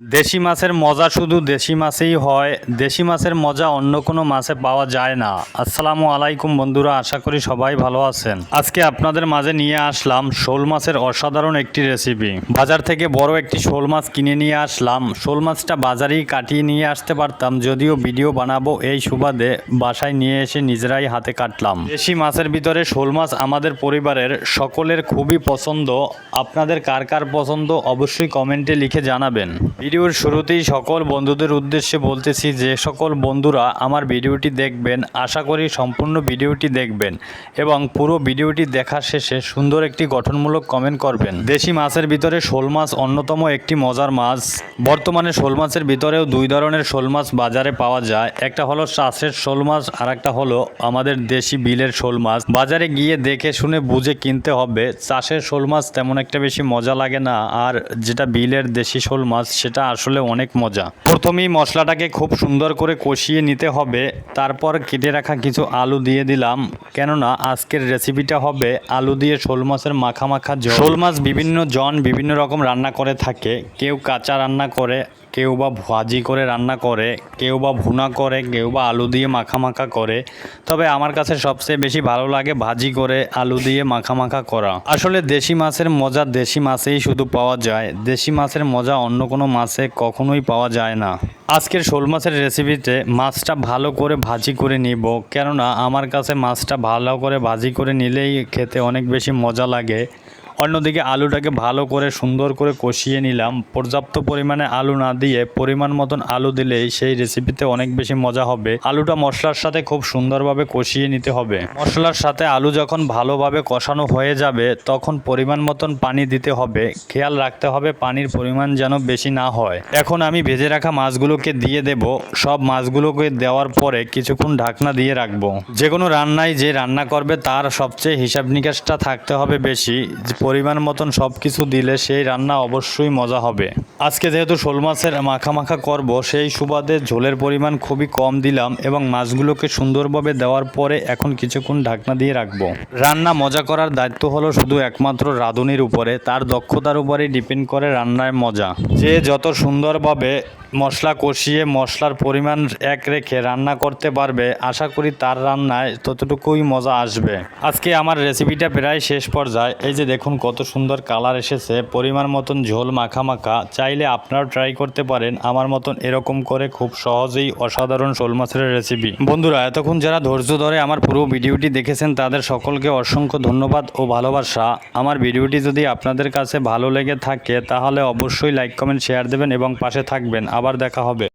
দেশি মাছের মজা শুধু দেশি মাছেই হয়, দেশি মাছের মজা অন্য কোনো মাছে পাওয়া যায় না। আসসালামু আলাইকুম বন্ধুরা, আশা করি সবাই ভালো আছেন। আজকে আপনাদের মাঝে নিয়ে আসলাম শোল মাছের অসাধারণ একটি রেসিপি বাজার থেকে বড় একটি শোল মাছ কিনে নিয়ে আসলাম। শোল মাছটা বাজারেই কাটিয়ে নিয়ে আসতে পারতাম, যদিও ভিডিও বানাবো এই সুবাদে বাসায় নিয়ে এসে নিজেরাই হাতে কাটলাম। দেশি মাছের ভিতরে শোল মাছ আমাদের পরিবারের সকলের খুবই পছন্দ। আপনাদের কার কার পছন্দ অবশ্যই কমেন্টে লিখে জানাবেন। ভিডিওর শুরুতেই সকল বন্ধুদের উদ্দেশ্যে বলতেছি যে সকল বন্ধুরা আমার ভিডিওটি দেখবেন, আশা করি সম্পূর্ণ ভিডিওটি দেখবেন এবং পুরো ভিডিওটি দেখার শেষে সুন্দর একটি গঠনমূলক কমেন্ট করবেন। দেশি মাছের ভিতরে শোল মাছ অন্যতম একটি মজার মাছ। বর্তমানে শোল মাছের ভিতরেও দুই ধরনের শোল মাছ বাজারে পাওয়া যায়। একটা হলো চাষের শোল মাছ আর একটা হলো আমাদের দেশি বিলের শোল মাছ। বাজারে গিয়ে দেখে শুনে বুঝে কিনতে হবে, চাষের শোল মাছ তেমন একটা বেশি মজা লাগে না। আর যেটা বিলের দেশি শোল মাছ, সেটা আসলে অনেক মজা। প্রথমেই মশলাটাকে খুব সুন্দর করে কষিয়ে নিতে হবে। তারপর কেটে রাখা কিছু আলু দিয়ে দিলাম। কেননা আজকের রেসিপিটা হবে আলু দিয়ে শোল মাছের মাখা মাখা শোল মাছ বিভিন্ন জন বিভিন্ন রকম রান্না করে থাকে। কেউ কাঁচা রান্না করে, কেউ বা ভাজি করে রান্না করে, কেউ বা ভুনা করে, কেউ বা আলু দিয়ে মাখা মাখা করে। তবে আমার কাছে সবচেয়ে বেশি ভালো লাগে ভাজি করে আলু দিয়ে মাখা মাখা করা। আসলে দেশি মাছের মজা দেশি মাছেই শুধু পাওয়া যায়। দেশি মাছের মজা অন্য কোনো মাছে কখনোই পাওয়া যায় না। আজকের শোল মাছের রেসিপিতে মাছটা ভালো করে ভাজি করে নিব, কেননা আমার কাছে মাছটা ভালো করে ভাজি করে নিলেই খেতে অনেক বেশি মজা লাগে। অন্যদিকে আলুটাকে ভালো করে সুন্দর করে কষিয়ে নিলাম। পর্যাপ্ত পরিমাণে আলু না দিয়ে পরিমাণ মতন আলু দিলেই সেই রেসিপিতে অনেক বেশি মজা হবে। আলুটা মশলার সাথে খুব সুন্দরভাবে কষিয়ে নিতে হবে। মশলার সাথে আলু যখন ভালোভাবে কষানো হয়ে যাবে, তখন পরিমাণ মতন পানি দিতে হবে। খেয়াল রাখতে হবে পানির পরিমাণ যেন বেশি না হয়। এখন আমি ভেজে রাখা মাছগুলোকে দিয়ে দেব। সব মাছগুলোকে দেওয়ার পরে কিছুক্ষণ ঢাকনা দিয়ে রাখব। যে কোনো রান্নায় যে রান্না করবে তার সবচেয়ে হিসাব নিকাশটা থাকতে হবে বেশি। পরিমাণ মতন সব কিছু দিলে সেই রান্না অবশ্যই মজা হবে। আজকে যেহেতু শোল মাছের মাখা করব, সেই সুবাদে ঝোলের পরিমাণ খুবই কম দিলাম এবং মাছগুলোকে সুন্দরভাবে দেওয়ার পরে এখন কিছুক্ষণ ঢাকনা দিয়ে রাখব। রান্না মজা করার দায়িত্ব হলো শুধু একমাত্র রাঁধুনির উপরে, তার দক্ষতার উপরেই ডিপেন্ড করে রান্নায় মজা। যে যত সুন্দরভাবে মশলা কষিয়ে মশলার পরিমাণ এক রেখে রান্না করতে পারবে, আশা করি তার রান্নায় ততটুকুই মজা আসবে। আজকে আমার রেসিপিটা প্রায় শেষ পর্যায়ে। এই যে দেখুন কত সুন্দর কালার এসেছে, পরিমাণ মতন ঝোল মাখা মাখা চাইলে আপনারাও ট্রাই করতে পারেন। আমার মতন এরকম করে খুব সহজেই অসাধারণ শোল মাছের রেসিপি বন্ধুরা, এতক্ষণ যারা ধৈর্য ধরে আমার পুরো ভিডিওটি দেখেছেন, তাদের সকলকে অসংখ্য ধন্যবাদ ও ভালোবাসা। আমার ভিডিওটি যদি আপনাদের কাছে ভালো লেগে থাকে, তাহলে অবশ্যই লাইক কমেন্ট শেয়ার দেবেন এবং পাশে থাকবেন। আবার দেখা হবে।